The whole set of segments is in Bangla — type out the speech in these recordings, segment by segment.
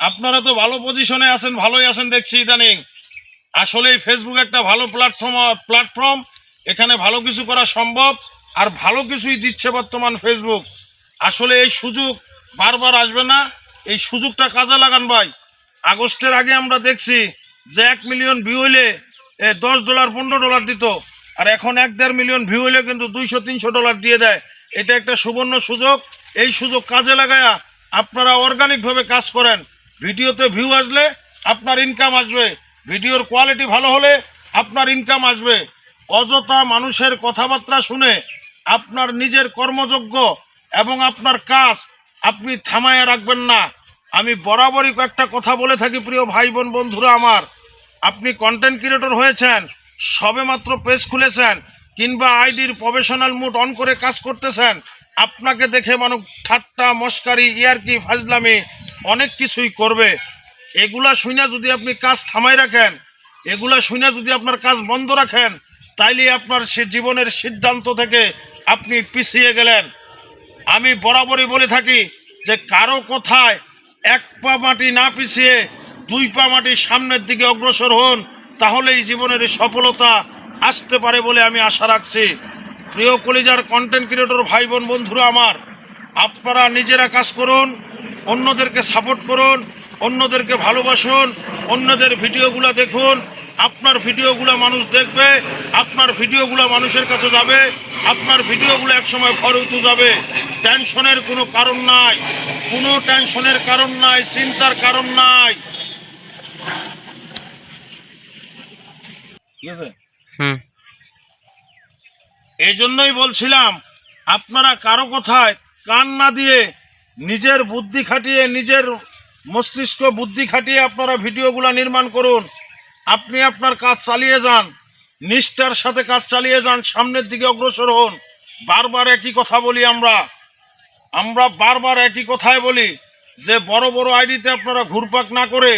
আপনারা তো ভালো পজিশনে আছেন, ভালোই আছেন দেখছি ইদানিং। আসলে ফেসবুক একটা ভালো প্ল্যাটফর্ম প্ল্যাটফর্ম এখানে ভালো কিছু করা সম্ভব আর ভালো কিছুই দিচ্ছে বর্তমান ফেসবুক আসলে এই সুযোগ বারবার আসবে না, এই সুযোগটা কাজে লাগান ভাই। আগস্টের আগে আমরা দেখছি যে এক মিলিয়ন ভিউ হইলে দশ ডলার পনেরো ডলার দিত। আর এখন এক দেড় মিলিয়ন ভিউ হইলে কিন্তু দুইশো, তিনশো ডলার দিয়ে দেয়। এটা একটা সুবর্ণ সুযোগ। এই সুযোগ কাজে লাগায়া আপনারা অর্গানিকভাবে কাজ করেন। ভিডিওতে ভিউ আসলে আপনার ইনকাম আসবে। ভিডিওর কোয়ালিটি ভালো হলে আপনার ইনকাম আসবে। অযথা মানুষের কথাবার্তা শুনে আপনার নিজের কর্মযোগ্য এবং আপনার কাজ আপনি থামায় রাখবেন না। আমি বরাবরই কয়েকটা কথা বলে থাকি, প্রিয় ভাই বোন বন্ধুরা আমার। আপনি কন্টেন্ট ক্রিয়েটর হয়েছেন, সবেমাত্র পেজ খুলেছেন, কিংবা আইডির প্রফেশনাল মুড অন করে কাজ করতেছেন, আপনাকে দেখে মানুষ ঠাট্টা, মস্কারি, ইয়ারকি, ফাজলামি অনেক কিছুই করবে। এগুলা শুনে যদি আপনি কাজ থামাই রাখেন, এগুলা শুনে যদি আপনার কাজ বন্ধ রাখেন, তাইলে আপনার সে জীবনের সিদ্ধান্ত থেকে আপনি পিছিয়ে গেলেন। আমি বরাবরই বলে থাকি যে কারও কথায় এক পা মাটি না পিছিয়ে দুই পা মাটি সামনের দিকে অগ্রসর হন, তাহলেই জীবনের সফলতা আসতে পারে বলে আমি আশা রাখছি। প্রিয় কলিজার কন্টেন্ট ক্রিয়েটর ভাই বোন বন্ধুরা আমার, আপনারা নিজেরা কাজ করুন অন্যদেরকে সাপোর্ট করুন অন্যদেরকে ভালোবাসুন অন্যদের ভিডিওগুলো দেখুন। আপনার ভিডিওগুলো মানুষ দেখবে আপনার ভিডিওগুলো মানুষের কাছে যাবে আপনার ভিডিওগুলো একসময় ফরউতু যাবে। টেনশনের কোনো কারণ নাই কোনো টেনশনের কারণ নাই চিন্তার কারণ নাই। ঠিক আছে? হুম। এই জন্যই বলছিলাম আপনারা কারও কথায় কান না দিয়ে নিজের বুদ্ধি খাটিয়ে, নিজের মস্তিষ্ক বুদ্ধি খাটিয়ে আপনারা ভিডিওগুলো নির্মাণ করুন। আপনি আপনার কাজ চালিয়ে যান, নিষ্ঠার সাথে কাজ চালিয়ে যান, সামনের দিকে অগ্রসর হন। বারবার একই কথা বলি আমরা। আমরা বারবার একই কথাই বলি যে বড় বড় আইডিতে আপনারা ঘুরপাক না করে,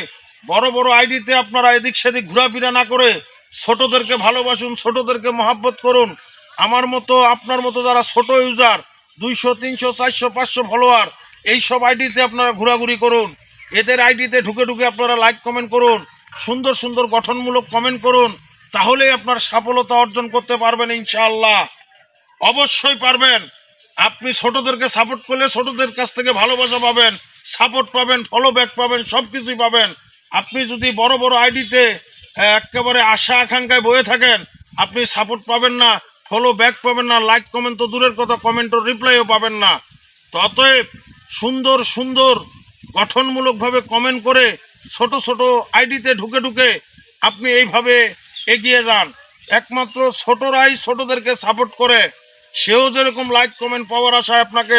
বড় বড় আইডিতে আপনারা এদিক সেদিক ঘোরাফেরা না করে ছোটদেরকে ভালোবাসুন, ছোটদেরকে মহাব্বত করুন। আমার মতো, আপনার মতো যারা ছোট ইউজার দুইশো, তিনশো, চারশো, পাঁচশো ফলোয়ার এইসব আইডিতে আপনারা ঘোরাঘুরি করুন। এদের আইডিতে ঢুকে ঢুকে আপনারা লাইক কমেন্ট করুন, সুন্দর সুন্দর গঠনমূলক কমেন্ট করুন, তাহলেই আপনার সফলতা অর্জন করতে পারবেন ইনশাআল্লাহ। অবশ্যই পারবেন। আপনি ছোটদেরকে সাপোর্ট করলে ছোটদের কাছ থেকে ভালোবাসা পাবেন সাপোর্ট পাবেন ফলো ব্যাক পাবেন সব কিছুই পাবেন। আপনি যদি বড় বড় আইডিতে একেবারে আশা আকাঙ্ক্ষায় বয়ে থাকেন, আপনি সাপোর্ট পাবেন না ফলো ব্যাক পাবেন না লাইক কমেন্ট তো দূরের কথা কমেন্টও রিপ্লাইও পাবেন না। তো অতএব সুন্দর সুন্দর, গঠনমূলকভাবে কমেন্ট করে ছোট ছোট আইডিতে ঢুকে ঢুকে আপনি এইভাবে এগিয়ে যান। একমাত্র ছোটরাই ছোটদেরকে সাপোর্ট করে। সেও যেরকম লাইক কমেন্ট পাওয়ার আশায় আপনাকে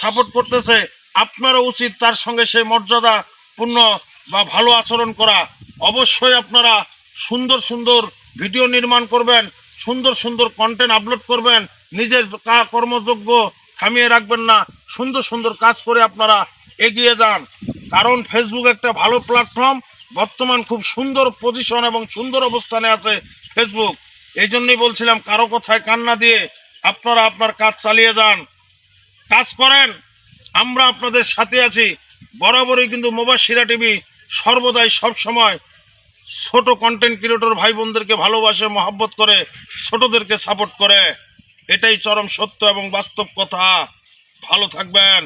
সাপোর্ট করতেছে, আপনারও উচিত তার সঙ্গে সেই মর্যাদা পূর্ণ বা ভালো আচরণ করা। অবশ্যই আপনারা সুন্দর সুন্দর ভিডিও নির্মাণ করবেন, সুন্দর সুন্দর কন্টেন্ট আপলোড করবেন, নিজের কর্মযোগ্য থামিয়ে রাখবেন না। সুন্দর সুন্দর কাজ করে আপনারা এগিয়ে যান। কারণ ফেসবুক একটা ভালো প্ল্যাটফর্ম বর্তমান খুব সুন্দর পজিশন এবং সুন্দর অবস্থানে আছে ফেসবুক এই জন্যই বলছিলাম, কারও কথায় কান্না দিয়ে আপনারা আপনার কাজ চালিয়ে যান। কাজ করেন, আমরা আপনাদের সাথে আছি। বরাবরই কিন্তু মোবাশিরা টিভি সর্বদাই সব সময় ছোট কন্টেন্ট ক্রিয়েটর ভাই বোনদেরকে ভালোবাসে, মহাব্বত করে, ছোটদেরকে সাপোর্ট করে। এটাই চরম সত্য এবং বাস্তব কথা। ভালো থাকবেন।